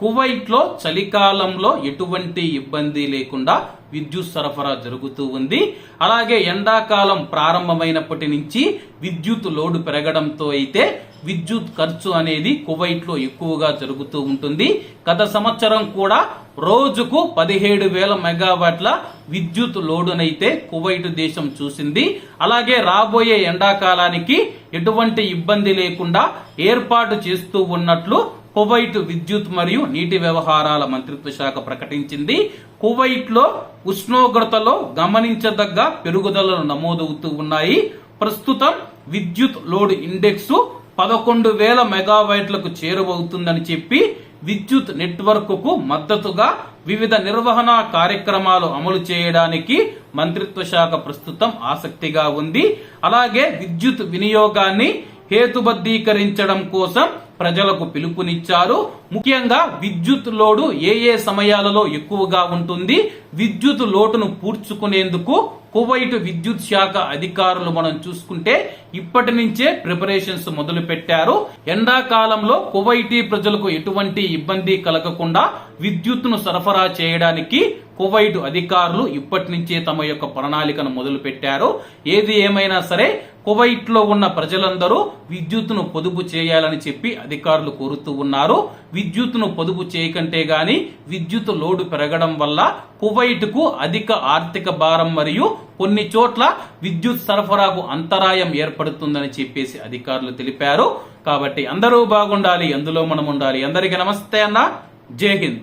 కువైట్లో చలికాలంలో ఎటువంటి ఇబ్బంది లేకుండా విద్యుత్ సరఫరా జరుగుతూ ఉంది. అలాగే ఎండాకాలం ప్రారంభమైనప్పటి నుంచి విద్యుత్ లోడ్ పెరగడంతో అయితే విద్యుత్ ఖర్చు అనేది కువైట్లో ఎక్కువగా జరుగుతూ ఉంటుంది. గత సంవత్సరం కూడా రోజుకు పదిహేడు వేల మెగావాట్ల విద్యుత్ లోడునైతే కువైట్ దేశం చూసింది. అలాగే రాబోయే ఎండాకాలానికి ఎటువంటి ఇబ్బంది లేకుండా ఏర్పాటు చేస్తూ ఉన్నట్లు కువైట్ విద్యుత్ మరియు నీటి వ్యవహారాల మంత్రిత్వ శాఖ ప్రకటించింది. కువైట్లో ఉష్ణోగ్రతలో గమనించదగ్గ పెరుగుదలలు నమోదవుతూ ఉన్నాయి. ప్రస్తుతం విద్యుత్ లోడ్ ఇండెక్స్ పదకొండు వేల మెగావైట్లకు చేరువవుతుందని చెప్పి విద్యుత్ నెట్వర్క్కు మద్దతుగా వివిధ నిర్వహణ కార్యక్రమాలు అమలు చేయడానికి మంత్రిత్వ శాఖ ప్రస్తుతం ఆసక్తిగా ఉంది. అలాగే విద్యుత్ వినియోగాన్ని హేతుబద్ధీకరించడం కోసం ప్రజలకు పిలుపునిచ్చారు. ముఖ్యంగా విద్యుత్ లోడు ఏ ఏ సమయాలలో ఎక్కువగా ఉంటుంది విద్యుత్ లోటును పూడ్చుకునేందుకు కువైట్ విద్యుత్ శాఖ అధికారులు మనం చూసుకుంటే ఇప్పటి నుంచే ప్రిపరేషన్స్ మొదలు పెట్టారు ఎండాకాలంలో కువైటీ ప్రజలకు ఎటువంటి ఇబ్బంది కలగకుండా విద్యుత్తును సరఫరా చేయడానికి కువైట్ అధికారులు ఇప్పటి నుంచే తమ యొక్క ప్రణాళికను మొదలు పెట్టారు ఏది ఏమైనా సరే కువైట్లో ఉన్న ప్రజలందరూ విద్యుత్తును పొదుపు చేయాలని చెప్పి అధికారులు కోరుతూ ఉన్నారు. విద్యుత్తును పొదుపు చేయకంటే గాని విద్యుత్ లోడు పెరగడం వల్ల కువైట్కు అధిక ఆర్థిక భారం మరియు కొన్ని చోట్ల విద్యుత్ సరఫరాకు అంతరాయం ఏర్పడుతుందని చెప్పేసి అధికారులు తెలిపారు. కాబట్టి అందరూ బాగుండాలి అందులో మనం ఉండాలి అందరికీ నమస్తే అన్న. జై హింద్.